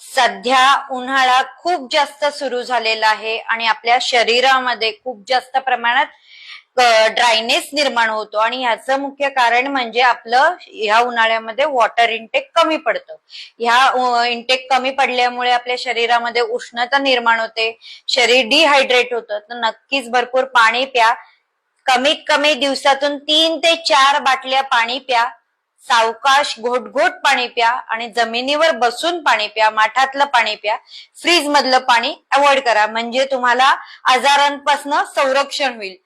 सध्या उन्हाळा खूप जास्त सुरू झालेला आहे आणि आपल्या शरीरामध्ये खूप जास्त प्रमाणात ड्रायनेस निर्माण होतो. आणि ह्याचं मुख्य कारण म्हणजे आपलं ह्या उन्हाळ्यामध्ये वॉटर इंटेक कमी पडतं. ह्या इंटेक कमी पडल्यामुळे आपल्या शरीरामध्ये उष्णता निर्माण होते शरीर डिहायड्रेट होतं. तर नक्कीच भरपूर पाणी प्या. कमीत कमी दिवसातून तीन ते चार बाटल्या पाणी प्या. सावकाश घोटघोट पाणी प्या आणि जमिनीवर बसून पाणी प्या माठातलं पाणी प्या फ्रीज मधलं पाणी अवॉइड करा. म्हणजे तुम्हाला आजारांपासून संरक्षण होईल.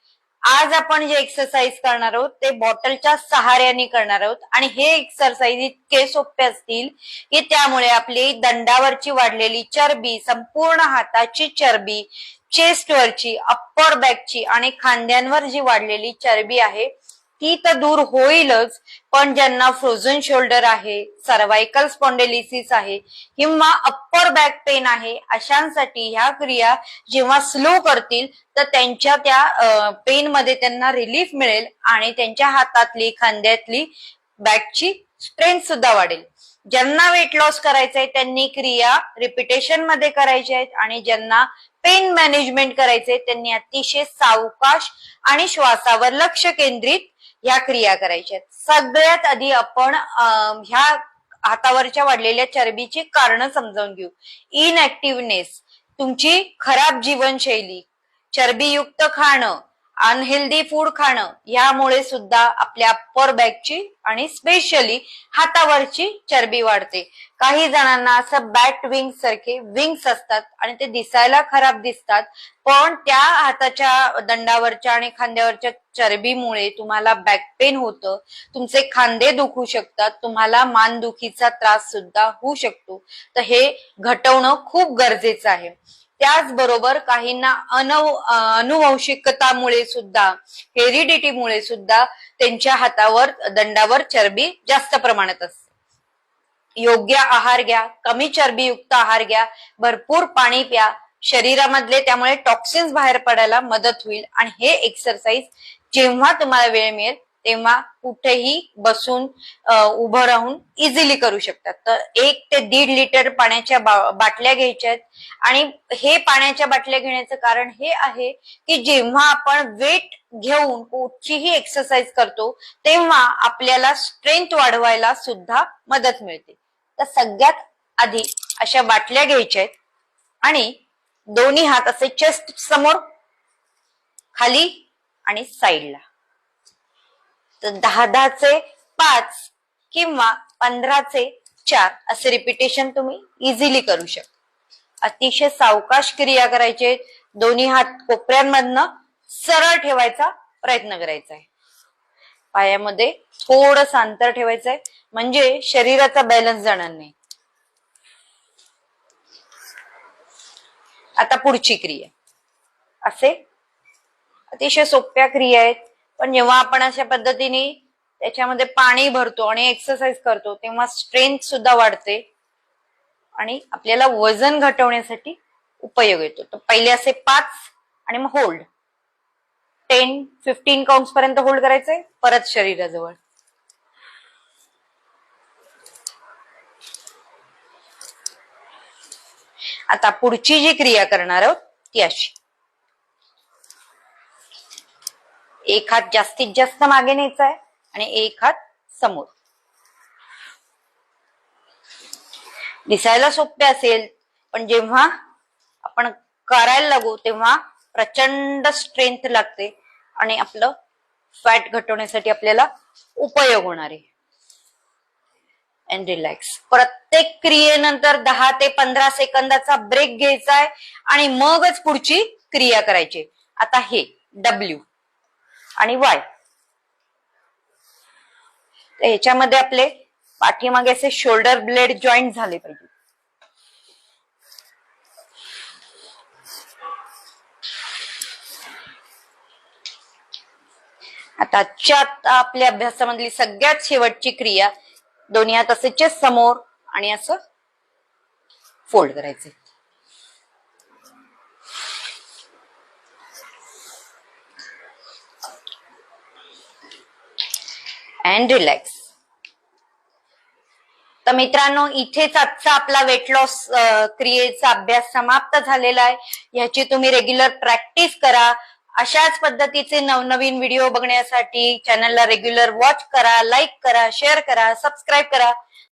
आज आपण जे एक्सरसाइज करणार आहोत ते बॉटलच्या सहाऱ्याने करणार आहोत. आणि हे एक्सरसाइज इतके सोपे असतील की त्यामुळे आपली दंडावरची वाढलेली चरबी संपूर्ण हाताची चरबी चेस्टवरची अप्पर बॅकची आणि खांद्यांवर जी वाढलेली चरबी आहे ती तर दूर होईलच पण ज्यांना फ्रोझन शोल्डर आहे सर्वायकल स्पॉन्डेलिसिस आहे किंवा अप्पर बॅक पेन आहे अशांसाठी ह्या क्रिया जेव्हा स्लो करतील तर त्यांच्या त्या पेन मध्ये त्यांना रिलीफ मिळेल आणि त्यांच्या हातातली खांद्यातली बॅकची स्ट्रेंथ सुद्धा वाढेल. ज्यांना वेट लॉस करायचंय त्यांनी क्रिया रिपिटेशनमध्ये करायच्या आहेत आणि ज्यांना पेन मॅनेजमेंट करायचंय त्यांनी अतिशय सावकाश आणि श्वासावर लक्ष केंद्रित ह्या क्रिया करायच्या सगळ्यात आधी आपण ह्या हातावरच्या वाढलेल्या चरबीची कारण समजावून घेऊ. इनऍक्टिव्हनेस तुमची खराब जीवनशैली चरबीयुक्त खाणं अनहेल्दी फूड खाणं यामुळे सुद्धा आपल्या अप्पर बॅकची आणि स्पेशली हातावरची चरबी वाढते. काही जणांना असं बॅट विंग्स सारखे विंग्स असतात आणि ते दिसायला खराब दिसतात पण त्या हाताच्या दंडावरच्या आणि खांद्यावरच्या चरबीमुळे तुम्हाला बॅक पेन होतं तुमचे खांदे दुखू शकतात तुम्हाला मानदुखीचा त्रास सुद्धा होऊ शकतो. तर हे घटवणं खूप गरजेचं आहे. त्याचबरोबर काहींना अनव अनुवंशिकतामुळे सुद्धा हेरिडिटीमुळे सुद्धा त्यांच्या हातावर दंडावर चरबी जास्त प्रमाणात असते. योग्य आहार घ्या कमी चरबीयुक्त आहार घ्या भरपूर पाणी प्या. शरीरामधले त्यामुळे टॉक्सिन्स बाहेर पडायला मदत होईल. आणि हे एक्सरसाइज जेव्हा तुम्हाला वेळ मिळेल तेव्हा कुठेही बसून उभं राहून इझिली करू शकतात. तर एक ते दीड लिटर पाण्याच्या बाटल्या घ्यायच्या आहेत. आणि हे पाण्याच्या बाटल्या घेण्याचं कारण हे आहे की जेव्हा आपण वेट घेऊन कुठचीही एक्सरसाइज करतो तेव्हा आपल्याला स्ट्रेंथ वाढवायला सुद्धा मदत मिळते. तर सगळ्यात आधी अशा बाटल्या घ्यायच्या आहेत आणि दोन्ही हात असे चेस्ट समोर खाली आणि साईडला तर दहा दहाचे पाच किंवा पंधराचे चार असे रिपिटेशन तुम्ही इझिली करू शकता. अतिशय सावकाश क्रिया करायचे. दोन्ही हात कोपऱ्यांमधनं सरळ ठेवायचा प्रयत्न करायचा आहे. पायामध्ये थोडस अंतर ठेवायचं आहे म्हणजे शरीराचा बॅलन्स जाणार नाही. आता पुढची क्रिया. असे अतिशय सोप्या क्रिया आहेत. पण जेव्हा आपण अशा पद्धतीने त्याच्यामध्ये पाणी भरतो आणि एक्सरसाइज करतो तेव्हा स्ट्रेंथ सुद्धा वाढते. आणि आपल्याला वजन घटवण्यासाठी उपयोग येतो. तर पहिले असे पाच आणि मग होल्ड टेन फिफ्टीन काउंट पर्यंत होल्ड करायचंय परत शरीराजवळ. आता पुढची जी क्रिया करणार आहोत ती अशी. एक हात जास्तीत जास्त मागे न्यायचा आहे आणि एक हात समोर. दिसायला सोपे असेल पण जेव्हा आपण करायला लागू तेव्हा प्रचंड स्ट्रेंथ लागते आणि आपलं फॅट घटवण्यासाठी आपल्याला उपयोग होणार आहे. अँड रिलॅक्स प्रत्येक क्रियेनंतर दहा ते पंधरा सेकंदाचा ब्रेक घ्यायचा आहे आणि मगच पुढची क्रिया करायची आता हे डब्ल्यू आणि वाय. तर ह्याच्यामध्ये आपले पाठीमागे असे शोल्डर ब्लेड जॉईंट झाले पाहिजे. आता आजच्या आपल्या अभ्यासामधली सगळ्यात शेवटची क्रिया दोन्ही हात असे समोर आणि असं फोल्ड करायचे. अँड रिलॅक्स तर मित्रांनो इथेच आजचा आपला वेट लॉस क्रियेचा अभ्यास समाप्त झालेला आहे. ह्याची तुम्ही रेग्युलर प्रॅक्टिस करा. अशाच पद्धतीचे नवनवीन व्हिडिओ बघण्यासाठी चॅनलला रेग्युलर वॉच करा लाईक करा शेअर करा सबस्क्राईब करा.